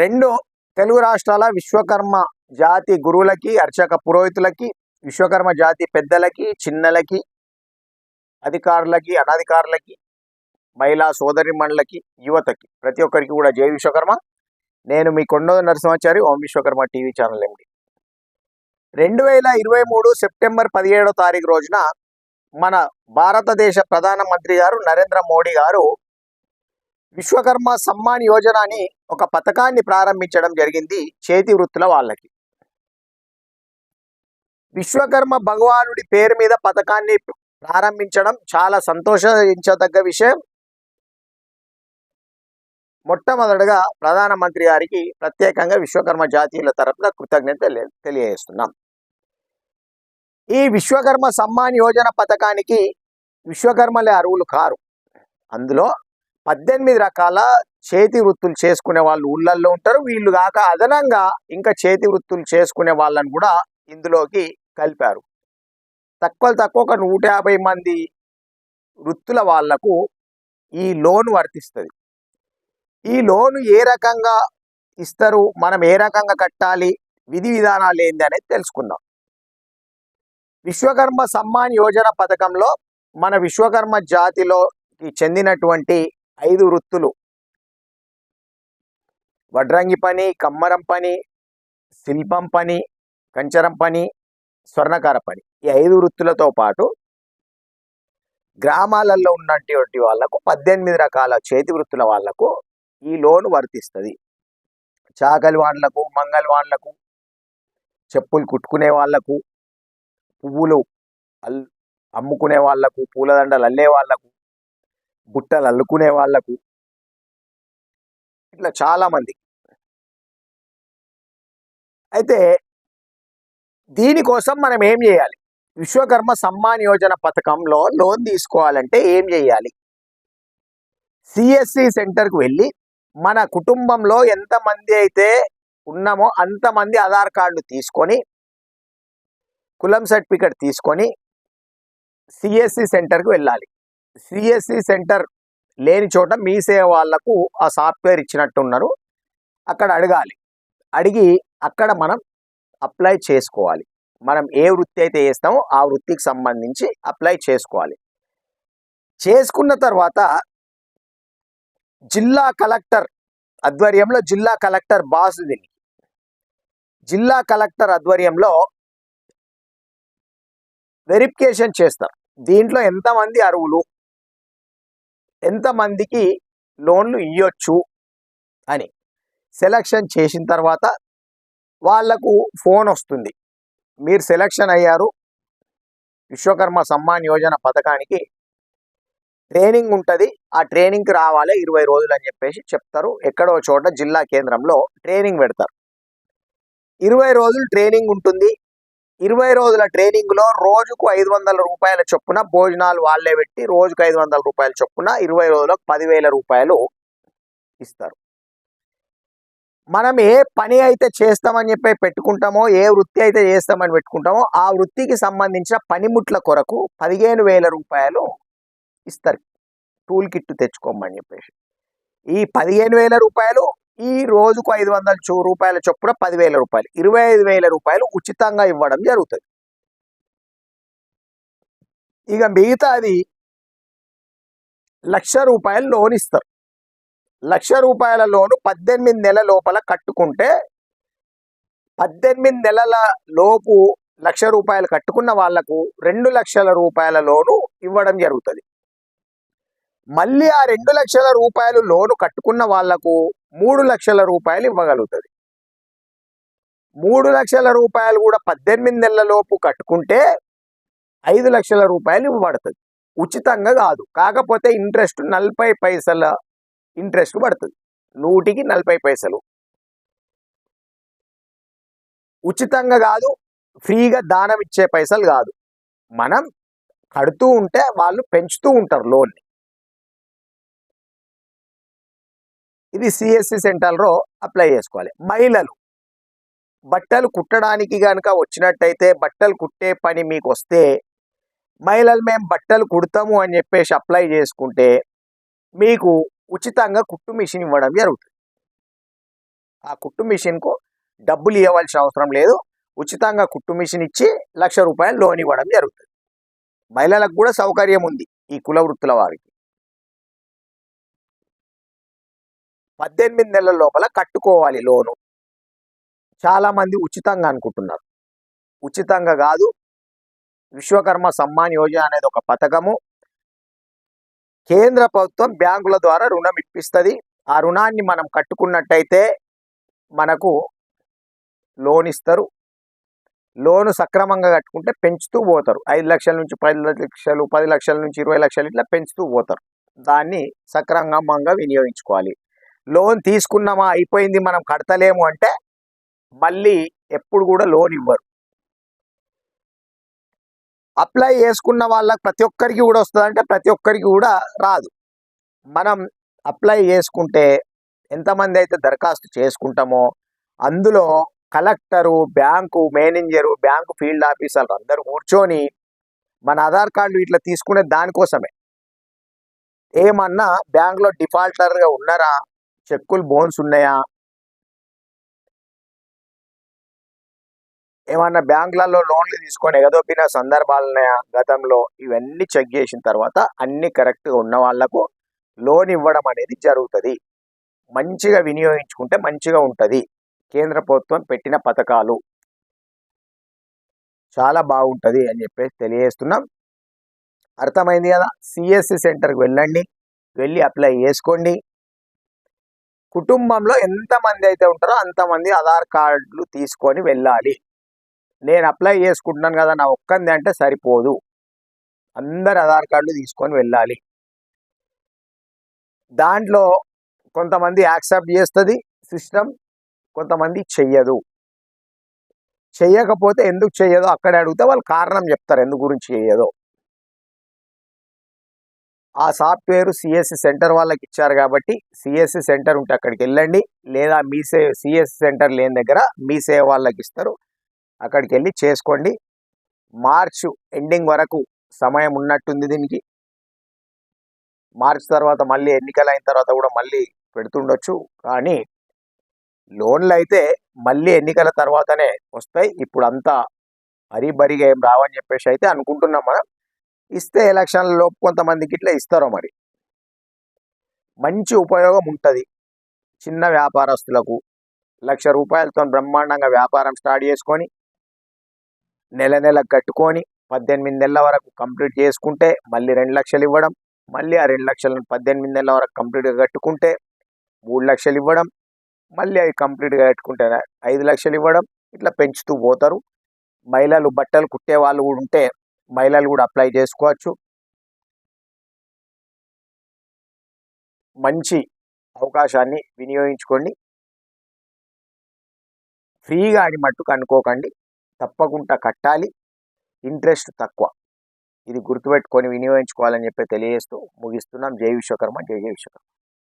రెండు తెలుగు రాష్ట్రాల విశ్వకర్మ జాతి గురువులకి అర్చక పురోహితులకి విశ్వకర్మ జాతి పెద్దలకి చిన్నలకి అధికారులకి అనధికారులకి మహిళా సోదరిమణులకి యువతకి. ప్రతి ఒక్కరికి కూడా జై విశ్వకర్మ. నేను మీ Konda Narasimhachari Om Vishwakarma TV channel MD. రెండు వేల ఇరవై మూడు సెప్టెంబర్ పదిహేడో తారీఖు రోజున మన భారతదేశ ప్రధానమంత్రి గారు నరేంద్ర మోడీ గారు విశ్వకర్మ సమ్మాన్ యోజన అని ఒక పథకాన్ని ప్రారంభించడం జరిగింది చేతి వృత్తుల వాళ్ళకి. విశ్వకర్మ భగవానుడి పేరు మీద పథకాన్ని ప్రారంభించడం చాలా సంతోషించదగ్గ విషయం. మొట్టమొదటగా ప్రధానమంత్రి గారికి ప్రత్యేకంగా విశ్వకర్మ జాతీయుల తరపున కృతజ్ఞత తెలియజేస్తున్నాం. ఈ విశ్వకర్మ సమ్మాన్ యోజన పథకానికి విశ్వకర్మలే అరువులు కారు. అందులో పద్దెనిమిది రకాల చేతి వృత్తులు చేసుకునే వాళ్ళు ఊళ్ళల్లో ఉంటారు. వీళ్ళు కాక అదనంగా ఇంకా చేతి వృత్తులు చేసుకునే వాళ్ళని కూడా ఇందులోకి కలిపారు. తక్కువ తక్కువ ఒక నూట యాభై మంది వృత్తుల వాళ్ళకు ఈ లోన్ వర్తిస్తుంది. ఈ లోను ఏ రకంగా ఇస్తారు? మనం ఏ రకంగా కట్టాలి? విధి విధానాలు ఏంది అనేది తెలుసుకుందాం. విశ్వకర్మ సమ్మాన్ యోజన పథకంలో మన విశ్వకర్మ జాతిలోకి చెందినటువంటి ఐదు వృత్తులు. వడ్రంగి పని కమ్మరం పని శిల్పం పని కంచరం పని స్వర్ణకార పని. ఈ ఐదు వృత్తులతో పాటు గ్రామాలలో ఉన్నటువంటి వాళ్ళకు పద్దెనిమిది రకాల చేతి వృత్తుల వాళ్ళకు ఈ లోన్ వర్తిస్తుంది. చాకలి వాళ్ళకు మంగళ వాళ్ళకు చెప్పులు కుట్టుకునే వాళ్ళకు పువ్వులు అల్ అమ్ముకునే వాళ్ళకు పూలదండలు అల్లే వాళ్ళకు బుట్టలు అల్లుకునే వాళ్ళకు ఇట్లా చాలా మంది. అయితే దీనికోసం మనం ఏం చేయాలి? విశ్వకర్మ సమ్మాన్ యోజన పథకంలో లోన్ తీసుకోవాలంటే ఏం చేయాలి? సిఎస్సి సెంటర్కు వెళ్ళి మన కుటుంబంలో ఎంతమంది అయితే ఉన్నామో అంతమంది ఆధార్ కార్డులు తీసుకొని కులం సర్టిఫికెట్ తీసుకొని సిఎస్సి సెంటర్కు వెళ్ళాలి. సిఎస్సి సెంటర్ లేని చోట మీ సేవ వాళ్ళకు ఆ సాఫ్ట్వేర్ ఇచ్చినట్టున్నారు. అక్కడ అడగాలి. అడిగి అక్కడ మనం అప్లై చేసుకోవాలి. మనం ఏ వృత్తి అయితే చేస్తామో ఆ వృత్తికి సంబంధించి అప్లై చేసుకోవాలి. చేసుకున్న తర్వాత జిల్లా కలెక్టర్ ఆధ్వర్యంలో జిల్లా కలెక్టర్ బాస్ దీనికి. జిల్లా కలెక్టర్ ఆధ్వర్యంలో వెరిఫికేషన్ చేస్తారు. దీంట్లో ఎంతమంది అరువులు ఎంతమందికి లోన్లు ఇవ్వచ్చు అని. సెలక్షన్ చేసిన తర్వాత వాళ్ళకు ఫోన్ వస్తుంది. మీరు సెలక్షన్ అయ్యారు. విశ్వకర్మ సమ్మాన్ యోజన పథకానికి ట్రైనింగ్ ఉంటుంది. ఆ ట్రైనింగ్కి రావాలి. ఇరవై రోజులు అని చెప్పేసి చెప్తారు. ఎక్కడో చోట జిల్లా కేంద్రంలో ట్రైనింగ్ పెడతారు. ఇరవై రోజులు ట్రైనింగ్ ఉంటుంది. ఇరవై రోజుల ట్రైనింగ్లో రోజుకు ఐదు వందల రూపాయల చొప్పున భోజనాలు వాళ్ళే పెట్టి రోజుకు ఐదు వందల రూపాయల చొప్పున ఇరవై రోజులకు పదివేల రూపాయలు ఇస్తారు. మనం ఏ పని అయితే చేస్తామని చెప్పి పెట్టుకుంటామో ఏ వృత్తి అయితే చేస్తామని పెట్టుకుంటామో ఆ వృత్తికి సంబంధించిన పనిముట్ల కొరకు పదిహేను వేల రూపాయలు ఇస్తారు. టూల్ కిట్ తెచ్చుకోమని చెప్పేసి. ఈ పదిహేను వేల రూపాయలు ఈ రోజుకు ఐదు వందల చూ రూపాయల చొప్పున పదివేల రూపాయలు. ఇరవై ఐదు వేల రూపాయలు ఉచితంగా ఇవ్వడం జరుగుతుంది. ఇక మిగతాది లక్ష రూపాయలు లోన్ ఇస్తారు. లక్ష రూపాయల లోను పద్దెనిమిది నెలల లోపల కట్టుకుంటే పద్దెనిమిది నెలల లోపు లక్ష రూపాయలు కట్టుకున్న వాళ్ళకు రెండు లక్షల రూపాయల లోను ఇవ్వడం జరుగుతుంది. మళ్ళీ ఆ రెండు లక్షల రూపాయలు లోను కట్టుకున్న వాళ్ళకు మూడు లక్షల రూపాయలు ఇవ్వగలుగుతుంది. మూడు లక్షల రూపాయలు కూడా పద్దెనిమిది నెలలలోపు కట్టుకుంటే ఐదు లక్షల రూపాయలు ఇవ్వబడుతుంది. ఉచితంగా కాదు. కాకపోతే ఇంట్రెస్ట్ నలభై పైసల ఇంట్రెస్ట్ పడుతుంది. నూటికి నలభై పైసలు. ఉచితంగా కాదు ఫ్రీగా దానం ఇచ్చే పైసలు కాదు. మనం కడుతూ ఉంటే వాళ్ళు పెంచుతూ ఉంటారు లోన్ని ఇది సిఎస్సి సెంటర్లో అప్లై చేసుకోవాలి. మహిళలు బట్టలు కుట్టడానికి కనుక వచ్చినట్టయితే బట్టలు కుట్టే పని మీకు వస్తే మహిళలు మేము బట్టలు కుడతాము అని చెప్పేసి అప్లై చేసుకుంటే మీకు ఉచితంగా కుట్టు మిషన్ ఇవ్వడం జరుగుతుంది. ఆ కుట్టు మిషన్కు డబ్బులు ఇవ్వవలసిన అవసరం లేదు. ఉచితంగా కుట్టు మిషన్ ఇచ్చి లక్ష రూపాయలు లోన్ ఇవ్వడం జరుగుతుంది. మహిళలకు కూడా సౌకర్యం ఉంది ఈ కుల వృత్తుల వారికి. పద్దెనిమిది నెలల లోపల కట్టుకోవాలి లోను. చాలామంది ఉచితంగా అనుకుంటున్నారు. ఉచితంగా కాదు విశ్వకర్మ సమ్మాన్ యోజన అనేది ఒక పథకము. కేంద్ర ప్రభుత్వం బ్యాంకుల ద్వారా రుణం ఇప్పిస్తుంది. ఆ రుణాన్ని మనం కట్టుకున్నట్టయితే మనకు లోన్ ఇస్తారు. లోను సక్రమంగా కట్టుకుంటే పెంచుతూ పోతారు. ఐదు లక్షల నుంచి పది లక్షలు పది లక్షల నుంచి ఇరవై లక్షలు ఇట్లా పెంచుతూ పోతారు. దాన్ని సక్రమంగా వినియోగించుకోవాలి. లోన్ తీసుకున్నామా? అయిపోయింది మనం కడతలేము అంటే మళ్ళీ ఎప్పుడు కూడా లోన్ ఇవ్వరు. అప్లై చేసుకున్న వాళ్ళకి ప్రతి ఒక్కరికి కూడా వస్తుంది అంటే ప్రతి ఒక్కరికి కూడా రాదు. మనం అప్లై చేసుకుంటే ఎంతమంది అయితే దరఖాస్తు చేసుకుంటామో అందులో collector bank manager bank field ఆఫీసర్లు అందరూ కూర్చొని మన ఆధార్ కార్డులు ఇట్లా తీసుకునే దానికోసమే. ఏమన్నా బ్యాంకులో డిఫాల్టర్గా ఉన్నారా? చెక్కులు బోన్స్ ఉన్నాయా? ఏమన్నా బ్యాంకులలో లోన్లు తీసుకొని ఎగదొప్పిన సందర్భాలు ఉన్నాయా? గతంలో ఇవన్నీ చెక్ చేసిన తర్వాత అన్ని కరెక్ట్గా ఉన్న వాళ్ళకు లోన్ ఇవ్వడం అనేది జరుగుతుంది. మంచిగా వినియోగించుకుంటే మంచిగా ఉంటుంది. కేంద్ర ప్రభుత్వం పెట్టిన పథకాలు. చాలా బాగుంటుంది అని చెప్పేసి తెలియజేస్తున్నాం. అర్థమైంది కదా? సిఎస్సి సెంటర్కి వెళ్ళండి. వెళ్ళి అప్లై చేసుకోండి. కుటుంబంలో ఎంతమంది అయితే ఉంటారో అంతమంది ఆధార్ కార్డులు తీసుకొని వెళ్ళాలి. నేను అప్లై చేసుకుంటున్నాను కదా నా ఒక్కంది అంటే సరిపోదు. అందరు ఆధార్ కార్డులు తీసుకొని వెళ్ళాలి. దాంట్లో కొంతమంది యాక్సెప్ట్ చేస్తుంది సిస్టమ్ కొంతమంది చెయ్యదు. చెయ్యకపోతే ఎందుకు చెయ్యదో అక్కడ అడిగితే వాళ్ళు కారణం చెప్తారు ఎందు గురించి చెయ్యదో. ఆ సాఫ్ట్వేర్ సిఎస్సి సెంటర్ వాళ్ళకి ఇచ్చారు కాబట్టి సిఎస్సి సెంటర్ ఉంటే అక్కడికి వెళ్ళండి. లేదా మీ సే సిఎస్సి సెంటర్ లేని దగ్గర మీ సేవ వాళ్ళకి ఇస్తారు. అక్కడికి వెళ్ళి చేసుకోండి. మార్చ్ ఎండింగ్ వరకు సమయం ఉన్నట్టుంది దీనికి. మార్చ్ తర్వాత మళ్ళీ ఎన్నికలు అయిన తర్వాత కూడా మళ్ళీ పెడుతుండొచ్చు. కానీ లోన్లు అయితే మళ్ళీ ఎన్నికల తర్వాతనే వస్తాయి. ఇప్పుడు అంతా హరిబరిగా ఏం రావని చెప్పేసి అయితే అనుకుంటున్నాం మనం. ఇస్తే ఎలక్షన్లలో కొంతమందికి ఇట్లా ఇస్తారో మరి. మంచి ఉపయోగం ఉంటుంది. చిన్న వ్యాపారస్తులకు లక్ష రూపాయలతో బ్రహ్మాండంగా వ్యాపారం స్టార్ట్ చేసుకొని నెల నెల కట్టుకొని పద్దెనిమిది నెలల వరకు కంప్లీట్ చేసుకుంటే మళ్ళీ రెండు లక్షలు ఇవ్వడం మళ్ళీ ఆ రెండు లక్షలను పద్దెనిమిది నెలల వరకు కంప్లీట్గా కట్టుకుంటే మూడు లక్షలు ఇవ్వడం మళ్ళీ అవి కంప్లీట్గా కట్టుకుంటే ఐదు లక్షలు ఇవ్వడం ఇట్లా పెంచుతూ పోతారు. మహిళలు బట్టలు కుట్టే వాళ్ళు కూడా ఉంటే మహిళలు కూడా అప్లై చేసుకోవచ్చు. మంచి అవకాశాన్ని వినియోగించుకోండి. ఫ్రీగా అని మట్టుకు అనుకోకండి. తప్పకుండా కట్టాలి. ఇంట్రెస్ట్ తక్కువ. ఇది గుర్తుపెట్టుకొని వినియోగించుకోవాలని చెప్పి తెలియజేస్తూ ముగిస్తున్నాం. జై విశ్వకర్మ జై జై విశ్వకర్మ.